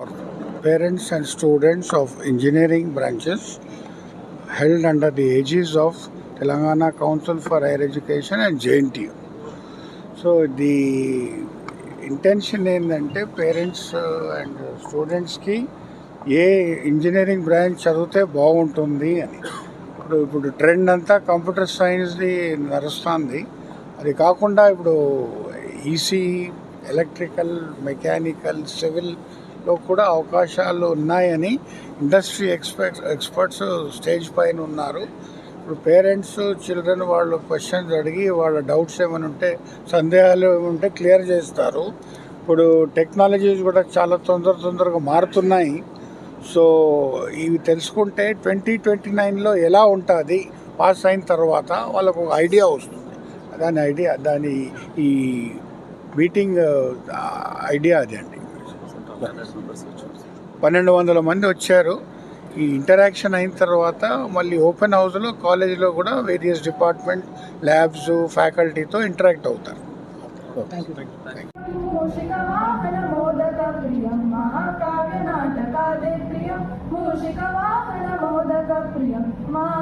parents and students of engineering branches held under the aegis of Telangana Council for Higher Education and JNTU. So the intention ఏంటంటే parents and స్టూడెంట్స్కి ఏ engineering branch చదివితే బాగుంటుంది అని ఇప్పుడు ఇప్పుడు trend అంతా కంప్యూటర్ సైన్స్ది నడుస్తుంది అది కాకుండా ఇప్పుడు ఈసీ ఎలక్ట్రికల్ మెకానికల్ లో కూడా అవకాశాలు ఉన్నాయని ఇండస్ట్రీ ఎక్స్పర్ట్స్ ఎక్స్పర్ట్స్ స్టేజ్ పైన ఉన్నారు. ఇప్పుడు పేరెంట్స్ చిల్డ్రన్ వాళ్ళు క్వశ్చన్స్ అడిగి వాళ్ళ డౌట్స్ ఏమైనా ఉంటే సందేహాలు ఏమైనా ఉంటే క్లియర్ చేస్తారు. ఇప్పుడు టెక్నాలజీస్ కూడా చాలా తొందర తొందరగా మారుతున్నాయి. సో ఇవి తెలుసుకుంటే ట్వంటీ ట్వంటీ నైన్లో ఎలా ఉంటుంది పాస్ అయిన తర్వాత వాళ్ళకు ఒక ఐడియా వస్తుంది. దాని ఐడియా దాని ఈ మీటింగ్ ఐడియా అది అండి. పన్నెండు వందల మంది వచ్చారు. ఈ ఇంటరాక్షన్ అయిన తర్వాత మళ్ళీ ఓపెన్ హౌస్లో కాలేజీలో కూడా వేరియస్ డిపార్ట్మెంట్ ల్యాబ్స్ ఫ్యాకల్టీతో ఇంటరాక్ట్ అవుతారు. మహాకావ్య నాటకాదే ప్రియం మూషికవాహనమోదక ప్రియం మహా